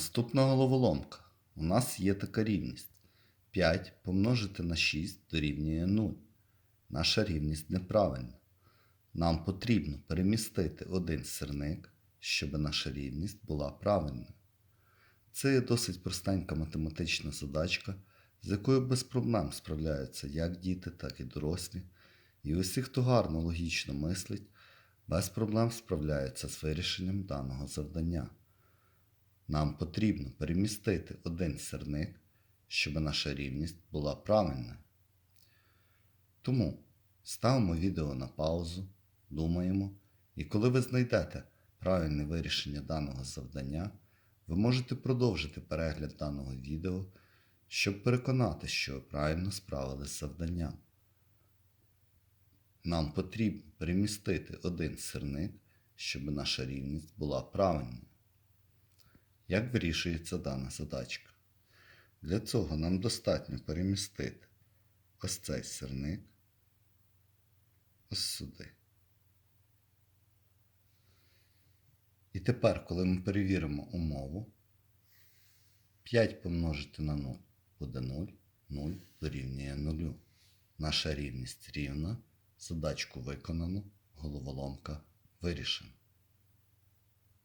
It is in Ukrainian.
Наступна головоломка. У нас є така рівність. 5 помножити на 6 дорівнює 0. Наша рівність неправильна. Нам потрібно перемістити один сирник, щоб наша рівність була правильною. Це є досить простенька математична задачка, з якою без проблем справляються як діти, так і дорослі. І усі, хто гарно логічно мислить, без проблем справляються з вирішенням даного завдання. Нам потрібно перемістити один сирник, щоб наша рівність була правильною. Тому ставимо відео на паузу, думаємо, і коли ви знайдете правильне вирішення даного завдання, ви можете продовжити перегляд даного відео, щоб переконати, що ви правильно справились з завданням. Нам потрібно перемістити один сирник, щоб наша рівність була правильною. Як вирішується дана задачка? Для цього нам достатньо перемістити ось цей сирник ось сюди. І тепер, коли ми перевіримо умову, 5 помножити на 0 буде 0, 0 дорівнює 0. Наша рівність рівна, задачку виконано, головоломка вирішена.